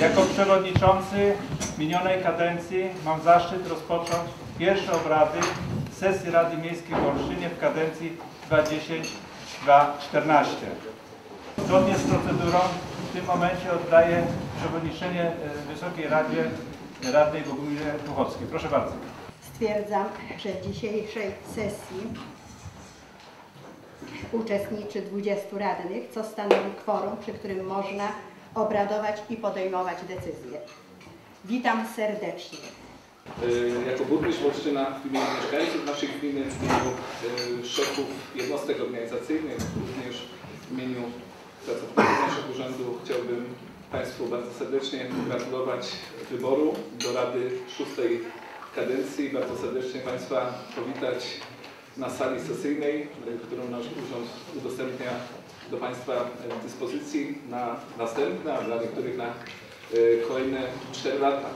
Jako przewodniczący minionej kadencji mam zaszczyt rozpocząć pierwsze obrady sesji Rady Miejskiej w Olsztynie w kadencji 2010-2014. Zgodnie z procedurą w tym momencie oddaję przewodniczenie e, Wysokiej Radzie Radnej Bogumirze Puchowskiej. Proszę bardzo. Stwierdzam, że w dzisiejszej sesji uczestniczy 20 radnych, co stanowi kworum, przy którym można obradować i podejmować decyzje. Witam serdecznie. Y, Jako burmistrz Wolsztyna w imieniu mieszkańców naszej gminy, w imieniu y, szefów jednostek organizacyjnych, również w imieniu pracowników naszego urzędu chciałbym Państwu bardzo serdecznie pogratulować wyboru do Rady szóstej kadencji. Bardzo serdecznie Państwa powitać na sali sesyjnej, którą nasz urząd udostępnia do Państwa y, dyspozycji na następne, a dla niektórych na y, kolejne 4 lata.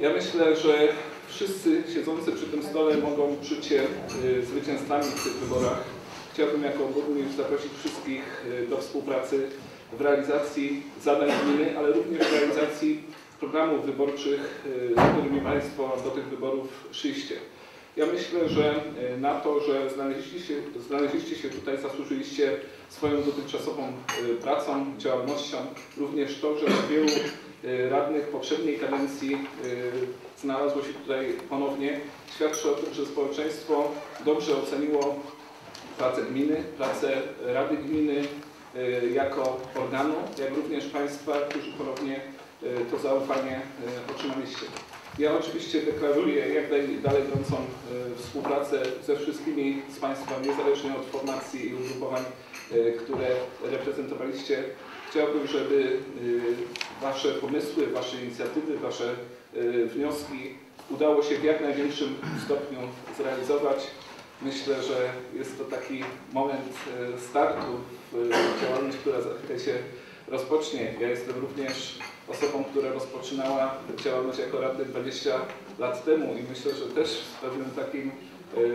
Ja myślę, że wszyscy siedzący przy tym stole mogą czuć się y, zwycięzcami w tych wyborach. Chciałbym jako burmistrz zaprosić wszystkich do współpracy w realizacji zadań gminy, ale również w realizacji programów wyborczych, z którymi Państwo do tych wyborów szliście. Ja myślę, że y, na to, że znaleźliście się, znaleźliście się tutaj, zasłużyliście swoją dotychczasową y, pracą, działalnością, również to, że wielu y, radnych poprzedniej kadencji znalazło się tutaj ponownie, świadczy o tym, że społeczeństwo dobrze oceniło pracę gminy, pracę Rady Gminy jako organu, jak również Państwa, którzy ponownie to zaufanie otrzymaliście. Ja oczywiście deklaruję jak dalej idącą y, współpracę ze wszystkimi z Państwa, niezależnie od formacji i ugrupowań, y, które reprezentowaliście. Chciałbym, żeby y, Wasze pomysły, Wasze inicjatywy, Wasze wnioski udało się w jak największym stopniu zrealizować. Myślę, że jest to taki moment startu w działalność, która za chwilę się rozpocznie. Ja jestem również osobą, która rozpoczynała działalność jako radny 20 lat temu i myślę, że też z pewnym takim y,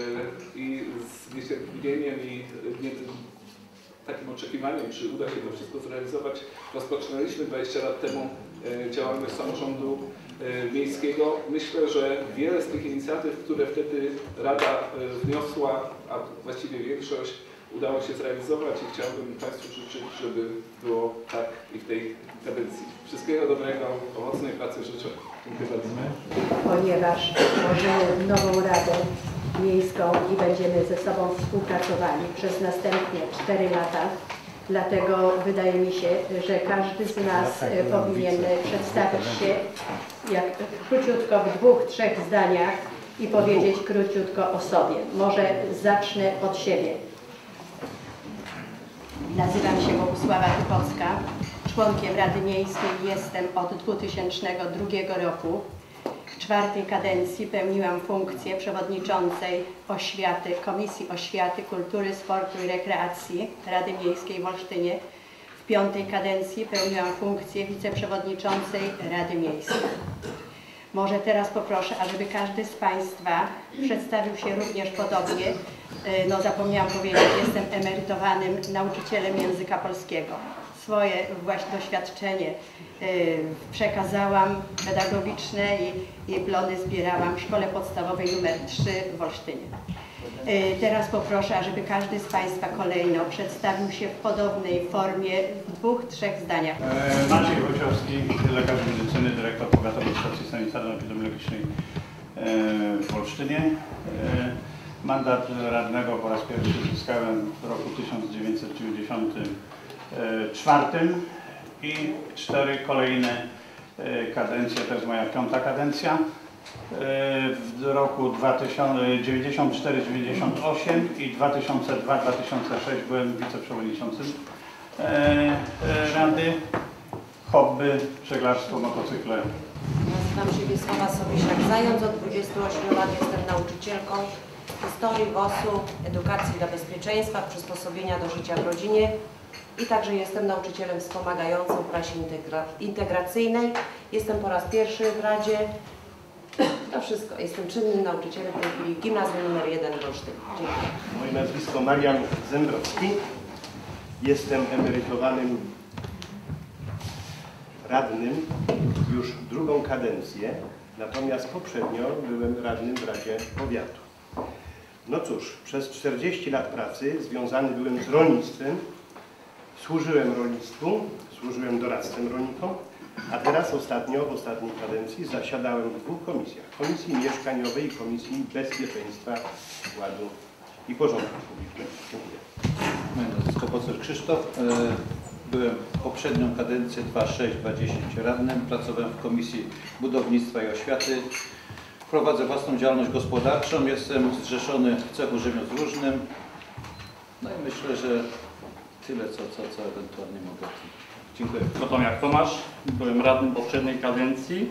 i z niecierpliwieniem i nie, takim oczekiwaniem, czy uda się to wszystko zrealizować. Rozpoczynaliśmy 20 lat temu e, działalność samorządu e, miejskiego. Myślę, że wiele z tych inicjatyw, które wtedy Rada e, wniosła, a właściwie większość, udało się zrealizować i chciałbym Państwu życzyć, żeby było tak i w tej kadencji. Wszystkiego dobrego, owocnej pracy życzę. Dziękuję bardzo. Ponieważ tworzymy nową Radę Miejską i będziemy ze sobą współpracowali przez następne 4 lata, dlatego wydaje mi się, że każdy z nas e, powinien przedstawić się jak króciutko w dwóch, trzech zdaniach i powiedzieć króciutko o sobie. Może zacznę od siebie. Nazywam się Bogusława Typowska. Członkiem Rady Miejskiej jestem od 2002 roku. W czwartej kadencji pełniłam funkcję przewodniczącej oświaty, Komisji Oświaty, Kultury, Sportu i Rekreacji Rady Miejskiej w Olsztynie. W piątej kadencji pełniłam funkcję wiceprzewodniczącej Rady Miejskiej. Może teraz poproszę, ażeby każdy z Państwa przedstawił się również podobnie. Y, No zapomniałam powiedzieć, jestem emerytowanym nauczycielem języka polskiego. Swoje właśnie doświadczenie y, przekazałam pedagogiczne i, i plony zbierałam w szkole podstawowej nr 3 w Olsztynie. Y, Teraz poproszę, ażeby każdy z Państwa kolejno przedstawił się w podobnej formie w dwóch, trzech zdaniach. E, Maciej Wojciechowski, lekarz medycyny, dyrektor Powiatowej Stacji Sanitarno-Epidemiologicznej e, w Olsztynie. E, Mandat radnego po raz pierwszy zyskałem w roku 1994 i cztery kolejne e, kadencje, to jest moja piąta kadencja. W roku 1994-98 i 2002-2006 byłem wiceprzewodniczącym e, e, Rady. Hobby, żeglarstwo, motocykle. Nazywam się Wiesława Sobiesiak-Zając, od 28 lat jestem nauczycielką historii WOS-u, edukacji dla bezpieczeństwa, przysposobienia do życia w rodzinie i także jestem nauczycielem wspomagającym w klasie integra integracyjnej. Jestem po raz pierwszy w Radzie. To wszystko. Jestem czynnym nauczycielem w Gimnazjum nr 1 w Olsztynie. Dziękuję. Moje nazwisko Marian Zembrowski. Jestem emerytowanym radnym już drugą kadencję, natomiast poprzednio byłem radnym w Radzie Powiatu. No cóż, przez 40 lat pracy związany byłem z rolnictwem, służyłem rolnictwu, służyłem doradcem rolnikom, a teraz ostatnio, w ostatniej kadencji zasiadałem w dwóch komisjach. Komisji Mieszkaniowej i Komisji Bezpieczeństwa, Ładu i Porządku Publicznego. Dziękuję. Pocer Krzysztof. E, Byłem poprzednią kadencję 2-6-2-10 radnym. Pracowałem w Komisji Budownictwa i Oświaty. Prowadzę własną działalność gospodarczą. Jestem zrzeszony w cechu rzemiosł różnym. No i myślę, że tyle, co, co, co ewentualnie mogę. Dziękuję. Kotomiak Tomasz, byłem radnym poprzedniej kadencji.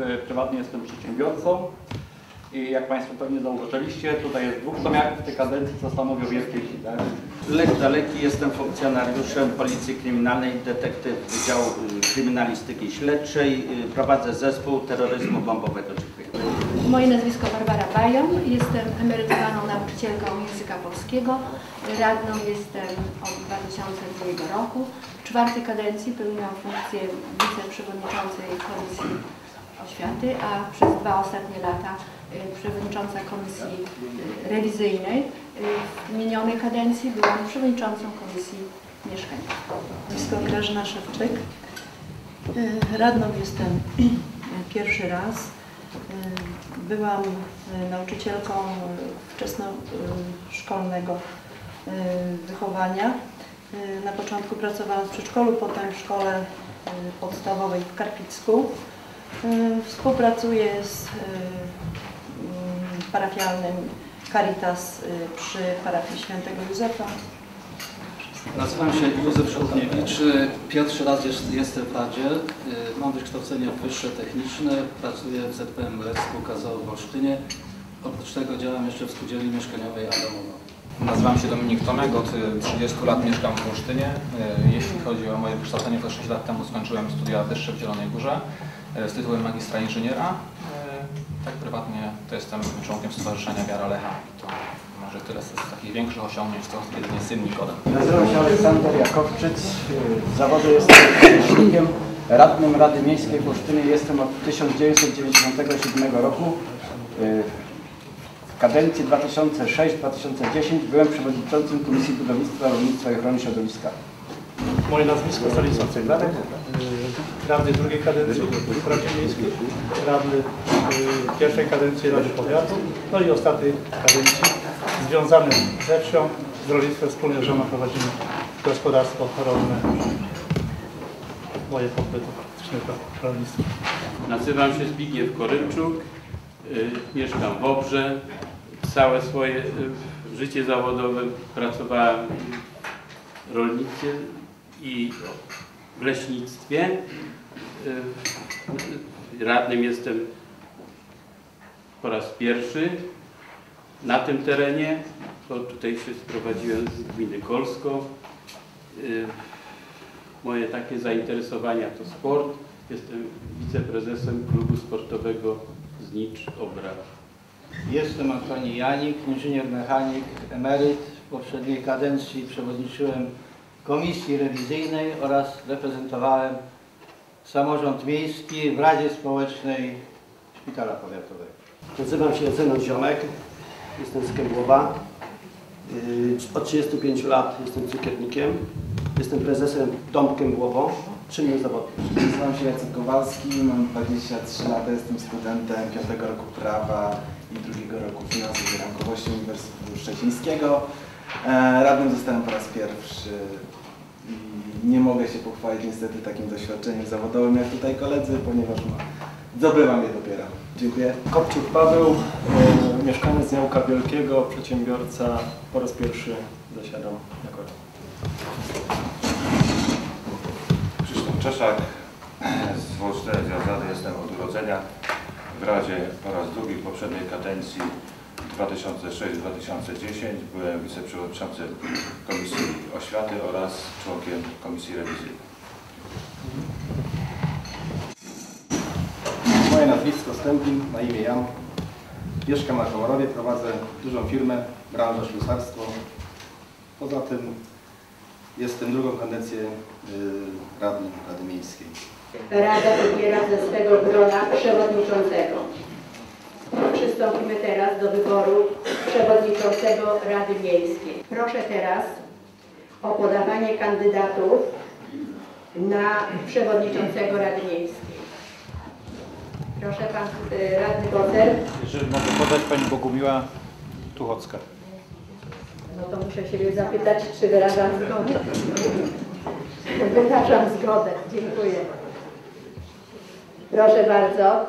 E, Prywatnie jestem przedsiębiorcą i jak Państwo pewnie zauważyliście, tutaj jest dwóch Tomiaków w tej kadencji, co stanowią wielkie siły. Lech Daleki, jestem funkcjonariuszem Policji Kryminalnej, detektyw Wydziału y, Kryminalistyki Śledczej. Y, Prowadzę zespół terroryzmu bombowego. Dziękuję. Moje nazwisko Barbara Bajon, jestem emerytowaną nauczycielką języka polskiego. Radną jestem od 2002 roku. W czwartej kadencji pełniłam funkcję wiceprzewodniczącej Komisji Oświaty, a przez dwa ostatnie lata y, przewodnicząca Komisji y, Rewizyjnej. Y, W minionej kadencji byłam przewodniczącą Komisji Mieszkaniowej. Nazwisko Grażyna Szewczyk. Radną jestem pierwszy raz. Y, Byłam y, nauczycielką y, wczesnoszkolnego wychowania. Na początku pracowałam w przedszkolu, potem w szkole podstawowej w Karpicku. Współpracuję z y, parafialnym Caritas przy parafii świętego Józefa. Nazywam się Józef Żołniewicz. Pierwszy raz jest, jestem w Radzie. Y, Mam wykształcenie wyższe techniczne. Pracuję w ZPM LEC spółka ZOO w Olsztynie. Oprócz tego działam jeszcze w spółdzielni mieszkaniowej Adamowa. Nazywam się Dominik Tomek, od y, 30 lat mieszkam w Olsztynie. Y, Jeśli chodzi o moje wykształcenie, to 6 lat temu skończyłem studia wyższe w Zielonej Górze y, z tytułem magistra inżyniera. Y, Tak prywatnie to jestem członkiem Stowarzyszenia Wiara Lecha. To może tyle z takich większych osiągnięć, to jedynie syn Nikodem. Nazywam się Aleksander Jakowczyc. Z zawodu jestem rzecznikiem radnym Rady Miejskiej w Olsztynie. Jestem od 1997 roku. W kadencji 2006-2010 byłem przewodniczącym Komisji Budownictwa, Rolnictwa i Ochrony Środowiska. Moje nazwisko Stanisław Ceglarek, y, radny drugiej kadencji w Radzie Miejskiej, radny y, pierwszej kadencji Rady Powiatu, no i ostatniej kadencji związany ze wsią, z rolnictwem wspólnie z żoną prowadzimy gospodarstwo rolne, moje pobytu faktycznego rolnictwa. Nazywam się Zbigniew Korymczuk, y, mieszkam w Obrze. Całe swoje y, życie zawodowe pracowałem w rolnictwie i w leśnictwie. Y, Radnym jestem po raz pierwszy na tym terenie, bo tutaj się sprowadziłem z gminy Kolsko. Y, Moje takie zainteresowania to sport. Jestem wiceprezesem klubu sportowego Znicz Obra. Jestem Antoni Janik, inżynier mechanik, emeryt. W poprzedniej kadencji przewodniczyłem Komisji Rewizyjnej oraz reprezentowałem samorząd miejski w Radzie Społecznej Szpitala Powiatowego. Nazywam się Zenon Ziomek, jestem z Kębłowa. Yy, Od 35 lat jestem cukiernikiem. Jestem prezesem Dom Kębłowo, czynny zawodnik. Nazywam się Jacek Kowalski, mam 23 lata, jestem studentem 5 roku prawa i drugiego roku finansów i rachunkowości Uniwersytetu Szczecińskiego. E, Radnym zostałem po raz pierwszy i nie mogę się pochwalić niestety takim doświadczeniem zawodowym jak tutaj koledzy, ponieważ zdobywam je dopiero. Dziękuję. Kopciuk Paweł, e, mieszkaniec Jałka Wielkiego, przedsiębiorca, po raz pierwszy zasiadam jako Krzysztof Czeszak z Wolsztyny związany jestem od urodzenia w Radzie po raz drugi w poprzedniej kadencji 2006-2010 byłem wiceprzewodniczącym Komisji Oświaty oraz członkiem Komisji Rewizyjnej. Moje nazwisko Stępin, na imię Jan. Mieszkam na Komarowie, prowadzę dużą firmę, branża ślusarstwo. Poza tym jestem drugą kadencję y, radnym Rady Miejskiej. Rada wybiera ze swego grona przewodniczącego. Przystąpimy teraz do wyboru przewodniczącego Rady Miejskiej. Proszę teraz o podawanie kandydatów na przewodniczącego Rady Miejskiej. Proszę pan y, radny Bocer. Jeżeli mogę podać Pani Bogumiła Tuchocka. No to muszę siebie zapytać, czy wyrażam zgodę. Wyrażam zgodę. Dziękuję. Proszę bardzo.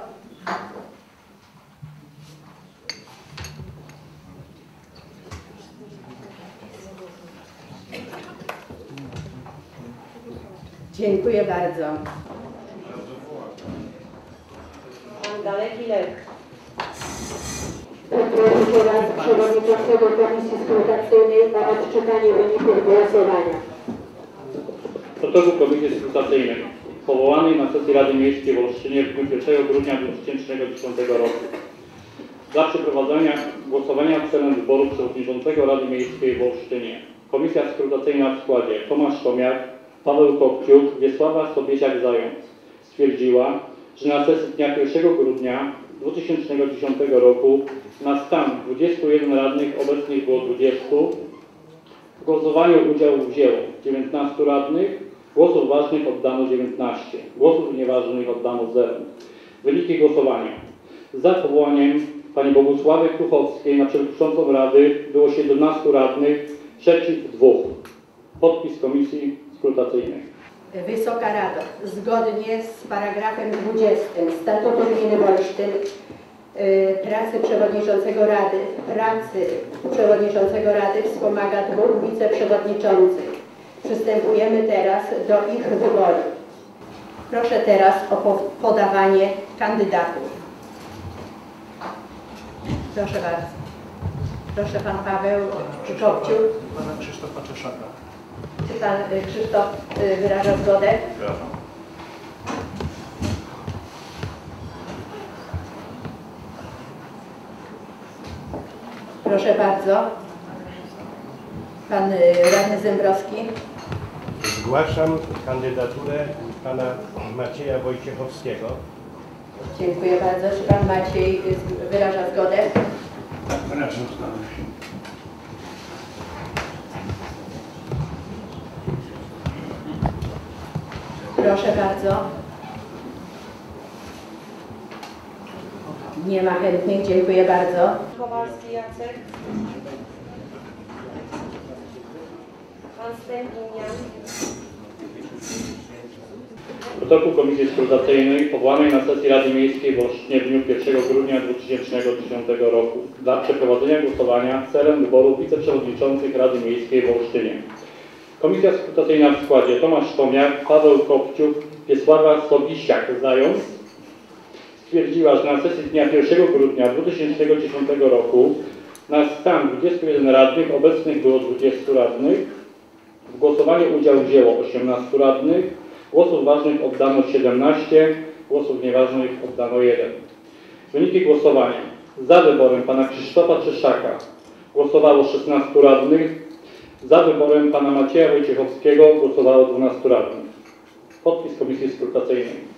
Dziękuję bardzo. Pan Daleki Lech. Raz przewodniczącego Komisji Skrutacyjnej o odczytanie wyników głosowania. Protokół Komisji Skrutacyjnej powołanej na sesji Rady Miejskiej w Olsztynie w dniu 1 grudnia 2010 roku. Dla przeprowadzenia głosowania celem wyboru przewodniczącego Rady Miejskiej w Olsztynie. Komisja skrutacyjna w składzie Tomasz Tomiak, Paweł Kopciuk, Wiesława Sobiesiak-Zając stwierdziła, że na sesji dnia 1 grudnia 2010 roku na stan 21 radnych obecnych było 20, w głosowaniu udział wzięło 19 radnych, głosów ważnych oddano 19, głosów nieważnych oddano 0. Wyniki głosowania. Za powołaniem pani Bogusławy Kruchowskiej na przewodniczącą Rady było 17 radnych, przeciw 2. Podpis Komisji Skrutacyjnej. Wysoka Rado, zgodnie z paragrafem 20 Statutu Gminy Olsztyn, y, pracy przewodniczącego Rady, pracy przewodniczącego Rady wspomaga dwóch wiceprzewodniczących. Przystępujemy teraz do ich wyboru. Proszę teraz o po- podawanie kandydatów. Proszę bardzo. Proszę pan Paweł Kopciuk. Pana Krzysztofa Czeszaka. Czy pan y, Krzysztof y, wyraża zgodę? Wyrażam. Proszę bardzo. Pan y, radny Zembrowski. Zgłaszam kandydaturę pana Macieja Wojciechowskiego. Dziękuję bardzo. Czy pan Maciej wyraża zgodę? Tak, wyrażam zgodę. Proszę bardzo. Nie ma chętnych. Dziękuję bardzo. Kowalski Jacek. Pan Stępinian. Protokół Komisji Skrutacyjnej powołanej na sesji Rady Miejskiej w Olsztynie w dniu 1 grudnia 2010 roku dla przeprowadzenia głosowania celem wyboru wiceprzewodniczących Rady Miejskiej w Olsztynie. Komisja Skrutacyjna w składzie Tomasz Tomiak, Paweł Kopciuk, Wiesława Sobisiak-Zając stwierdziła, że na sesji dnia 1 grudnia 2010 roku na stan 21 radnych obecnych było 20 radnych, w głosowaniu udział wzięło 18 radnych, głosów ważnych oddano 17, głosów nieważnych oddano 1. Wyniki głosowania. Za wyborem pana Krzysztofa Czeszaka głosowało 16 radnych, za wyborem pana Macieja Wojciechowskiego głosowało 12 radnych. Podpis Komisji Skrutacyjnej.